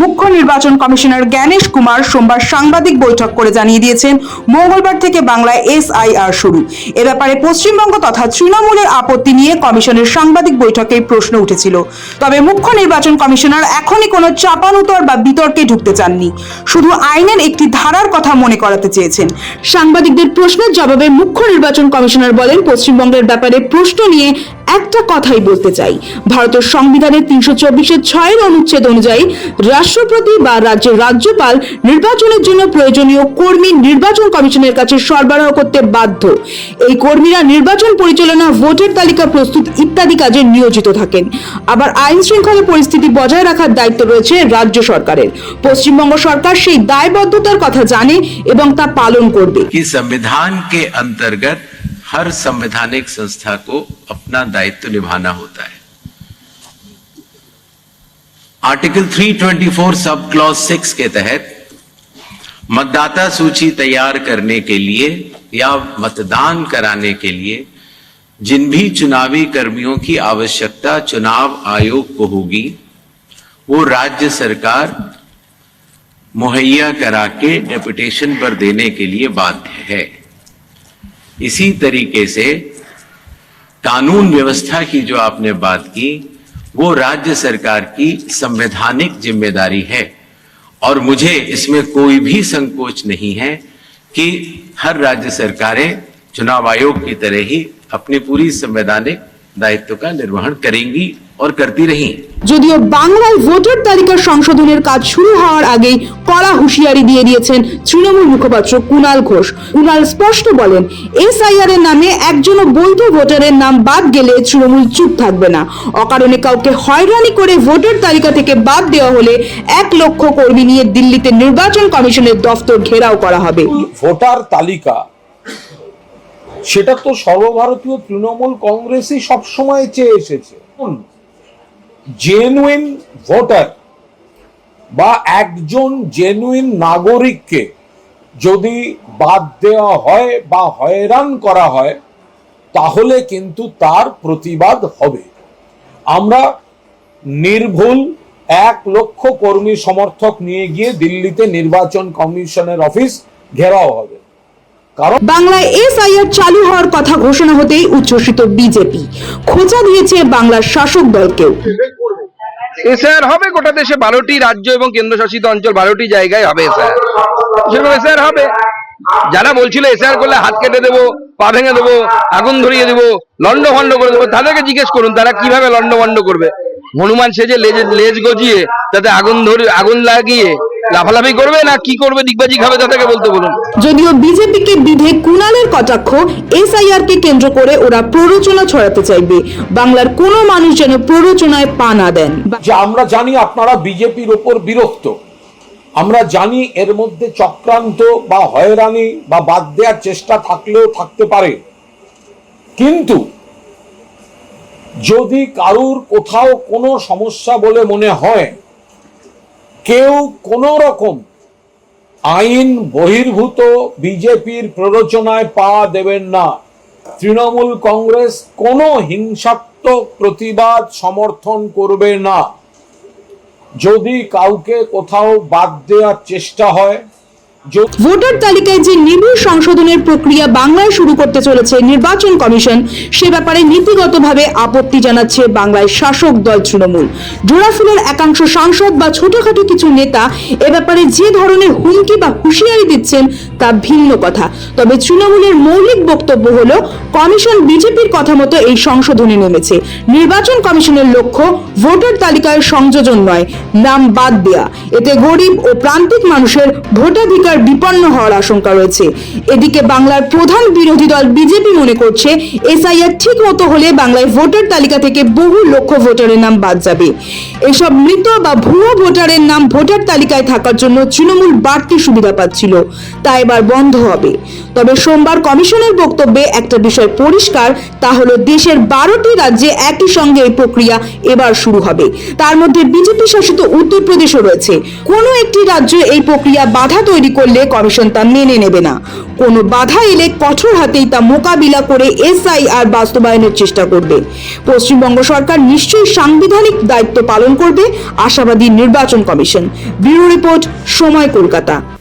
মুখ্য নির্বাচন কমিশনার জ্ঞানেশ কুমার সোমবার সাংবাদিক বৈঠক করে জানিয়ে দিয়েছেন, মঙ্গলবার থেকে বাংলায় এসআইআর শুরু। এ ব্যাপারে পশ্চিমবঙ্গ তথা তৃণমূলের আপত্তি নিয়ে কমিশনের সাংবাদিক বৈঠকে প্রশ্ন উঠেছিল। তবে মুখ্য নির্বাচন কমিশনার এখনই কোনো চাপানুতর বা বিতর্কে ঢুকতে চাননি। শুধু আইনের একটি ধারার কথা মনে করাতে চেয়েছেন। সাংবাদিকদের প্রশ্নের জবাবে মুখ্য নির্বাচন কমিশনার বলেন, পশ্চিমবঙ্গের ব্যাপারে প্রশ্ন নিয়ে একটা কথাই বলতে চাই। ভারতের সংবিধানের তিনশো চব্বিশের ছয়ের অনুচ্ছেদ অনুযায়ী রাষ্ট্রপতি বা রাজ্যের রাজ্যপাল নির্বাচনের জন্য প্রয়োজনীয় কর্মী নির্বাচন কমিশনের কাছে সরবরাহ করতে বাধ্য। এই কর্মীরা নির্বাচন পরিচালনা, ভোটের তালিকা প্রস্তুত ইত্যাদি কাজে নিয়োজিত থাকেন। আবার আইন শৃঙ্খলা পরিস্থিতি বজায় রাখার দায়িত্ব রয়েছে রাজ্য সরকারের। পশ্চিমবঙ্গ সরকার সেই দায়বদ্ধতার কথা জানে এবং তা পালন করবে। সংবিধান কে অন্তর্গত हर संवैधानिक संस्था को अपना दायित्व निभाना होता है। आर्टिकल 324 सब क्लॉज 6 के तहत मतदाता सूची तैयार करने के लिए या मतदान कराने के लिए जिन भी चुनावी कर्मियों की आवश्यकता चुनाव आयोग को होगी, वो राज्य सरकार मुहैया करा के डेपुटेशन पर देने के लिए बाध्य है। इसी तरीके से कानून व्यवस्था की जो आपने बात की, वो राज्य सरकार की संवैधानिक ज़िम्मेदारी है। और मुझे इसमें कोई भी संकोच नहीं है कि हर राज्य सरकारें चुनाव आयोग की तरह ही अपनी पूरी संवैधानिक दायित्व का निर्वहन करेंगी और करती रही যদিও বাংলায় ভোটার তালিকা সংশোধনের কাজ শুরু হওয়ার আগেই কড়া হুঁশিয়ারি দিয়ে দিয়েছেন তৃণমূল মুখপাত্র কুণাল ঘোষ কুণাল স্পষ্ট বলেন এসআইআর এর নামে একজনও বৈধ ভোটারের নাম বাদ গেলে তৃণমূল চুপ থাকবে না অকারণে কাউকে হয়রানি করে ভোটার তালিকা থেকে বাদ দেওয়া হলে এক লক্ষ কর্মী নিয়ে দিল্লিতে নির্বাচন কমিশনের দফতর ঘেরাও করা হবে ভোটার তালিকা সেটা তো সর্বভারতীয় তৃণমূল কংগ্রেসই সবসময় চেয়ে এসেছে। জেনুইন ভোটার বা একজন জেনুইন নাগরিককে যদি বাদ দেওয়া হয় বা হয়রান করা হয়, তাহলে কিন্তু তার প্রতিবাদ হবে। আমরা নির্ভুল এক লক্ষ কর্মী সমর্থক নিয়ে গিয়ে দিল্লিতে নির্বাচন কমিশনের অফিস ঘেরাও হবে। কারণ বাংলায় এসআইআর চালু হওয়ার কথা ঘোষণা হতেই উচ্ছ্বসিত বিজেপি। খোঁচা দিয়েছে বাংলার শাসক দলকেও। এসআর হবে গোটা দেশে বারোটি রাজ্য এবং কেন্দ্রশাসিত অঞ্চল বারোটি জায়গায় হবে এসআর সেরকম এসআর হবে। যারা বলছিল এসআর করলে হাত কেটে দেবো পা ভেঙে দেবো আগুন ধরিয়ে দেবো লন্ড ভন্ড করে দেবো তাদেরকে জিজ্ঞেস করুন তারা কীভাবে লন্ড ভন্ড করবে? হনুমান সেজে লেজ লেজ গজিয়ে তাতে আগুন ধরে আগুন লাগিয়ে লাফালাফি করবে না কি করবে দিগবাজি খাবে তাদেরকে বলতে বলুন। যদিও বিজেপিকে বিধে কুণালের কটাক্ষ এসআইআর কে কেন্দ্র করে ওরা প্ররোচনা ছড়াতে চাইবে। বাংলার কোনো মানুষ যেন প্ররোচনায় পা না দেন। যে আমরা জানি আপনারা বিজেপির ওপর বিরক্ত। আমরা জানি এর মধ্যে চক্রান্ত বা হয়রানি বা বাদ দেওয়ার চেষ্টা থাকলেও থাকতে পারে। কিন্তু যদি কারুর কোথাও কোনো সমস্যা বলে মনে হয়, কেউ কোনো রকম আইন বহির্ভূত বিজেপির প্ররোচনায় পা দেবেন না। তৃণমূল কংগ্রেস কোনো হিংসাত্মক প্রতিবাদ সমর্থন করবে না। যদি কাউকে কোথাও বাদ দেওয়ার চেষ্টা হয় ভোটার তালিকায় যে নিবিড় সংশোধনের প্রক্রিয়া বাংলায় শুরু করতে চলেছে নির্বাচন কমিশন, সে ব্যাপারে নীতিগতভাবে আপত্তি জানাচ্ছে বাংলায় শাসক দল তৃণমূল। জোড়াফুলের একাংশ সাংসদ বা ছোটখাটো কিছু নেতা এ ব্যাপারে যে ধরনের হুমকি বা হুঁশিয়ারি দিচ্ছেন তা ভিন্ন কথা। তবে তৃণমূলের মৌলিক বক্তব্য হলো, কমিশন বিজেপির কথা মতো এই সংশোধনে নেমেছে। নির্বাচন কমিশনের লক্ষ্য ভোটার তালিকায় সংযোজন নয়, নাম বাদ দেয়া। এতে গরিব ও প্রান্তিক মানুষের ভোটাধিকার বিপন্ন হওয়ার আশঙ্কা রয়েছে। এদিকে বাংলার প্রধান বিরোধী দল বিজেপি মনে করছে, এসআইআর ঠিক মতো হলে বাংলায় ভোটার তালিকা থেকে বহু লক্ষ ভোটারের নাম বাদ যাবে। এসব মৃত বা ভুয়ো ভোটারের নাম ভোটার তালিকায় থাকার জন্য তৃণমূল বাড়তি সুবিধা পাচ্ছিল। তা এবার বন্ধ হবে। তবে সোমবার কমিশনের বক্তব্যে একটা বিষয় পরিষ্কার, তা হলো দেশের বারোটি রাজ্যে একই সঙ্গে এই প্রক্রিয়া এবার শুরু হবে। তার মধ্যে বিজেপি শাসিত উত্তরপ্রদেশও রয়েছে। কোনো একটি রাজ্য এই প্রক্রিয়া বাধা তৈরি করলে কমিশন তা মেনে নেবে না। কোনো বাধা এলে কঠোর হাতেই তা মোকাবিলা করে এসআইআর বাস্তবায়নের চেষ্টা করবে। পশ্চিমবঙ্গ সরকার নিশ্চয়ই সাংবিধানিক দায়িত্ব পালন করবে, আশাবাদী নির্বাচন কমিশন। ব্যুরো রিপোর্ট, সময় কলকাতা।